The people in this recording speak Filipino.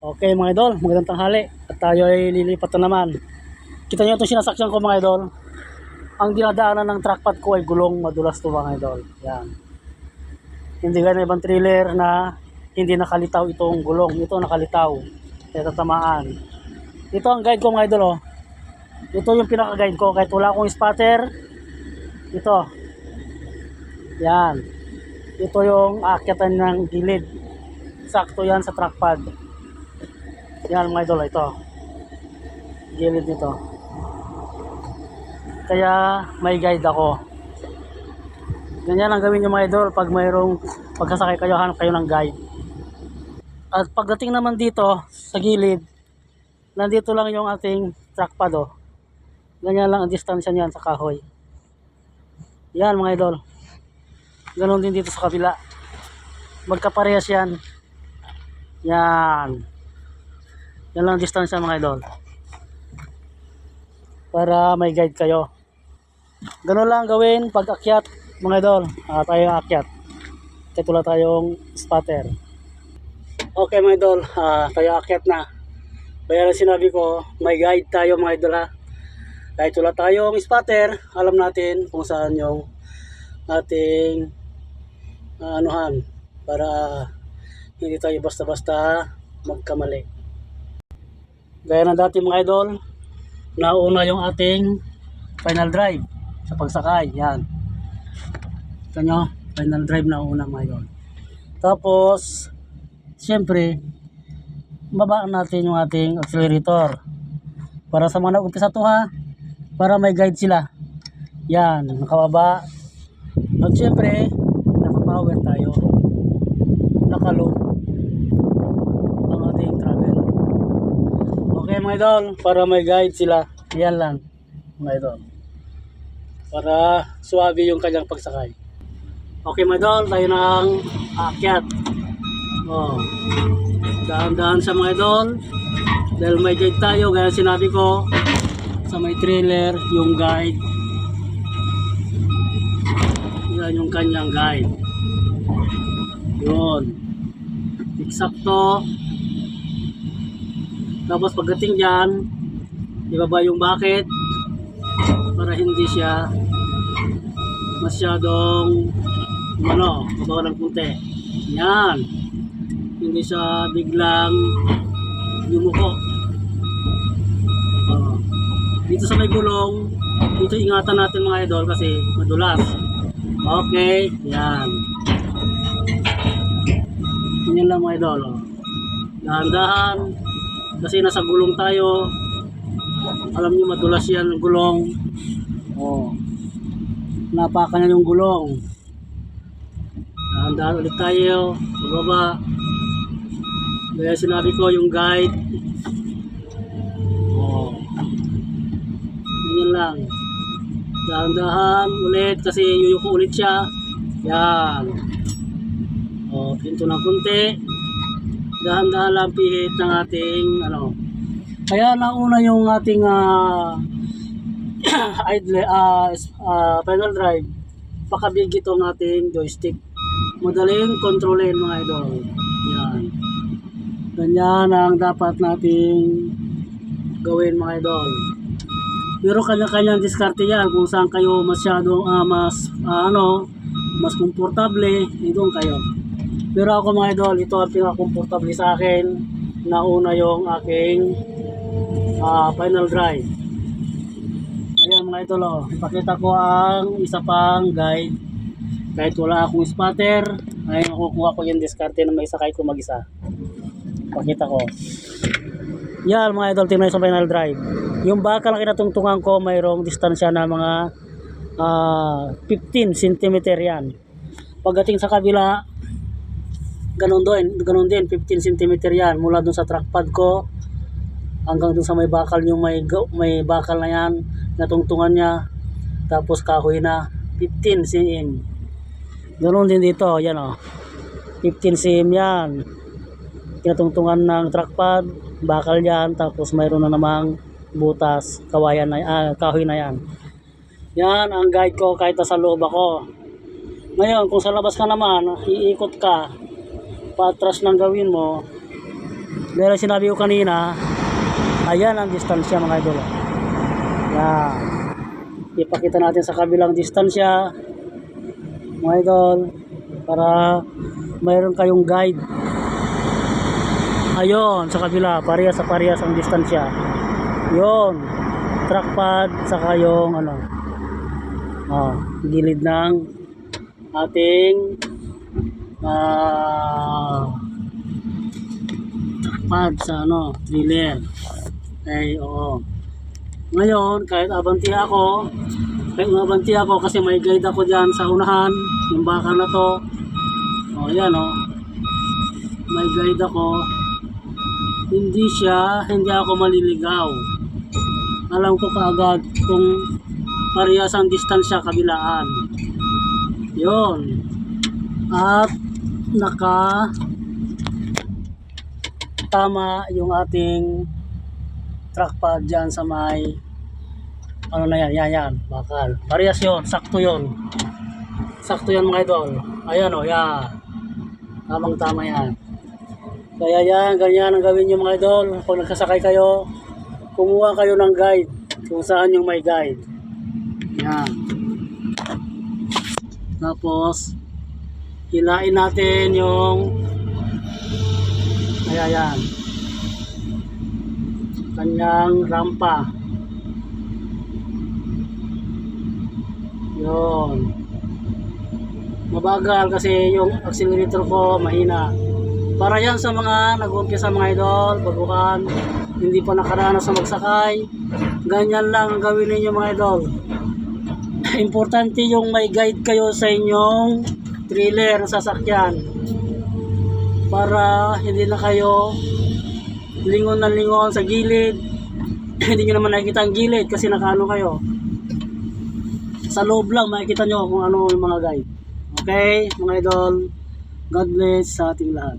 Okay mga idol, magandang tanghali. At tayo ay lilipat na naman. Kita nyo itong sinasaksyan ko mga idol. Ang dinadaanan ng trackpad ko ay gulong madulas to mga idol. Yan. Hindi ganun ibang trailer na hindi nakalitaw itong gulong. Ito nakalitaw. Kaya tatamaan. Ito ang guide ko mga idol oh. Ito yung pinaka-guide ko kahit wala akong spotter. Ito. Yan. Ito yung aakyatan ng gilid. Sakto yan sa trackpad. Yan mga idol, ito. Gilid nito. Kaya may guide ako. Ganyan ang gawin nyo mga idol pag mayroong pagkasakay kayo, hanap kayo ng guide. At pagdating naman dito sa gilid, nandito lang yung ating trackpad oh. Ganyan lang ang distansya niyan sa kahoy. Yan mga idol. Ganon din dito sa kabila. Magkaparehas yan. Yan. Yan lang ang distansya mga idol. Para may guide kayo. Ganun lang gawin pag akyat mga idol. Ah, tayo akyat. Wala tayong spotter. Okay mga idol, ah, tayo akyat na. Kaya lang sinabi ko, may guide tayo mga idol ha. Kahit wala tayong spotter, alam natin kung saan yung ating ah, anuhan para hindi tayo basta-basta magkamali. Gaya ng dati mga idol, nauna yung ating final drive sa pagsakay. Yan. Ito nyo, final drive na una mga idol. Tapos, siyempre, babaan natin yung ating accelerator. Para sa mga nag-umpisa to ha, para may guide sila. Yan, nakababa. At siyempre, nakapower tayo. Nakalow ang ating travel. Okay mga idol, para may guide sila. Yan lang mga idol. Para suwabe yung kanyang pagsakay. Okay mga idol, tayo nang aakyat. Oh. Daan-daan sa mga idol. Dahil may guide tayo, gaya sinabi ko sa may trailer, yung guide. Yan yung kanyang guide. Yun. Eksakto. Tapos pagdating dyan, ibaba yung bucket para hindi siya masyadong ano, mabawa ng kunti. Yan. Hindi siya biglang yumuko. Oh. Dito sa may gulong, dito ingatan natin mga idol kasi madulas. Okay, yan. Yan lang mga idol. Oh. Dahan-dahan, kasi nasa gulong tayo. Alam niyo madulas yan gulong. Oh. Napakan na yung gulong. Dahan-dahan ulit tayo. Pagbaba. Kaya sinabi ko yung guide. Oh. Ganyan lang. Dahan-dahan ulit kasi yuyuko ulit siya. Yan. Oh, pinto ng kunti dahan-dahan lang pihit ng ating ano. Kaya nauna yung ating ah idle ah ah, pedal drive. Pakabig itong ating joystick. Madaling kontrolin mga idol. Yan. Ganyan ang dapat nating gawin mga idol. Pero kanya-kanyang diskarte yan kung saan kayo masyadong ah, mas ah, ano mas komportable, doon kayo. Pero ako mga idol, ito ang pinaka-comfortable sa akin. Nauna yung aking ah, final drive. Ayan mga idol, oh. ipakita ko ang isa pang guide. Kahit wala akong spotter, ay makukuha ko yung diskarte na may sakay ko mag-isa. Pakita ko. Yan mga idol, tingnan sa final drive. Yung bakal na kinatungtungan ko, mayroong distansya na mga ah, 15 cm yan. Pagdating sa kabila, ganun din, ganun din 15 cm yan mula dun sa trackpad ko hanggang dun sa may bakal yung may may bakal na yan natungtungan niya tapos kahoy na 15 cm. Ganun din dito yan o 15 cm yan. Kinatungtungan ng trackpad bakal yan tapos mayroon na namang butas kawayan na ah, kahoy na yan. Yan ang guide ko kahit nasa loob ako. Ngayon kung sa labas ka naman iikot ka patras ng gawin mo Dahil sinabi ko kanina, ayan ang distansya mga idol. Yan. Ipakita natin sa kabilang distansya, mga idol, para mayroon kayong guide. Ayun, sa kabila, parehas sa parehas ang distansya. Yun, trackpad, saka yung ano, oh, gilid ng ating ah trackpad sa ano, thriller. Ay, oo. Ngayon, kahit abanti ako, kahit abanti ako kasi may guide ako dyan sa unahan, yung bakal na to. O, yan o. May guide ako. Hindi siya, hindi ako maliligaw. Alam ko kaagad kung parehas ang distansya kabilaan. Yun. At naka tama yung ating trackpad dyan sa may ano na yan, yan, yan, bakal. Parehas yun, sakto yun. Sakto yan mga idol. Ayan o, yan. Tamang tama yan. Kaya yan, ganyan ang gawin nyo mga idol. Pag nagkasakay kayo, kumuha kayo ng guide kung saan yung may guide. Yan. Tapos, hilain natin yung kaya yan. Kanyang rampa. Yun. Mabagal kasi yung accelerator ko mahina. Para yan sa mga nag-umpisa mga idol, baguhan, hindi pa nakaranas sa magsakay. Ganyan lang ang gawin ninyo mga idol. Importante yung may guide kayo sa inyong trailer sa sasakyan para hindi na kayo lingon na lingon sa gilid. Hindi nyo naman nakikita ang gilid kasi nakaano kayo. Sa loob lang makikita nyo kung ano yung mga guide. Okay mga idol God bless sa ating lahat